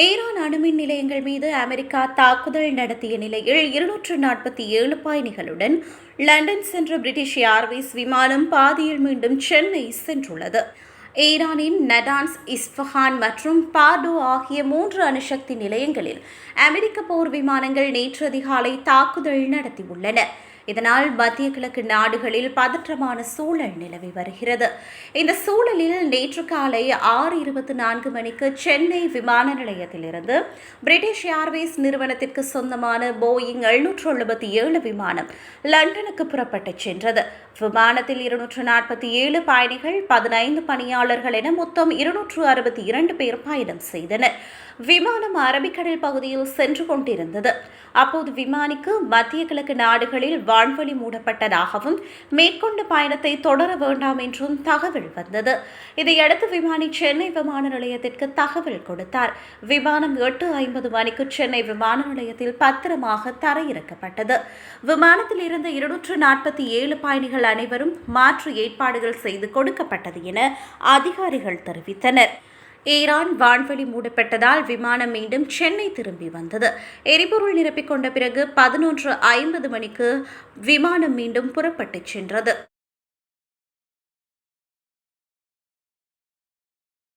Iran அணுமின் நிலையங்கள் மீது அமெரிக்கா தாக்குதல் நடத்திய நிலையில் இருநூற்று நாற்பத்தி ஏழு பயணிகளுடன் லண்டன் சென்ற பிரிட்டிஷ் ஏர்வேஸ் விமானம் பாதியில் மீண்டும் சென்னை சென்றுள்ளது. ஈரானின் நடான்ஸ் இஸ்ஃபஹான் மற்றும் பார்டோ ஆகிய மூன்று அணுசக்தி நிலையங்களில் அமெரிக்க போர் விமானங்கள் நேற்று அதிகாலை தாக்குதல் நடத்தியுள்ளன. இதனால் மத்திய கிழக்கு நாடுகளில் பதற்றமான சூழல் நிலவி வருகிறது. இந்த சூழலில் நேற்று காலை ஆறு இருபத்தி நான்கு மணிக்கு சென்னை விமான நிலையத்திலிருந்து பிரிட்டிஷ் ஏர்வேஸ் நிறுவனத்திற்கு சொந்தமான போயிங் எழுநூற்று எழுபத்தி ஏழு விமானம் லண்டனுக்கு புறப்பட்டுச் சென்றது. விமானத்தில் இருநூற்று நாற்பத்தி ஏழு பயணிகள் பதினைந்து பணியாளர்கள் என மொத்தம் இருநூற்று அறுபத்தி இரண்டு பேர் பயணம் செய்தனர். விமானம் அரபிக்கடல் பகுதியில் சென்று கொண்டிருந்தது. அப்போது விமானிக்கு மத்திய கிழக்கு நாடுகளில் வான்வழி மூடப்பட்டதாகவும் மேற்கொண்ட பயணத்தை தொடர வேண்டாம் என்றும் தகவல் வந்தது. இதையடுத்து விமானி சென்னை விமான நிலையத்திற்கு தகவல் கொடுத்தார். விமானம் எட்டு ஐம்பது மணிக்கு சென்னை விமான நிலையத்தில் பத்திரமாக தரையிறக்கப்பட்டது. விமானத்தில் இருந்த இருநூற்று நாற்பத்தி ஏழு பயணிகள் அனைவரும் மாற்று ஏற்பாடுகள் செய்து கொடுக்கப்பட்டது என அதிகாரிகள் தெரிவித்தனர். ஈரான் வான்வெளி மூடப்பட்டதால் விமானம் மீண்டும் சென்னை திரும்பி வந்தது. எரிபொருள் நிரப்பிக் கொண்ட பிறகு பதினொன்று ஐம்பது மணிக்கு விமானம் மீண்டும் புறப்பட்டுச் சென்றது.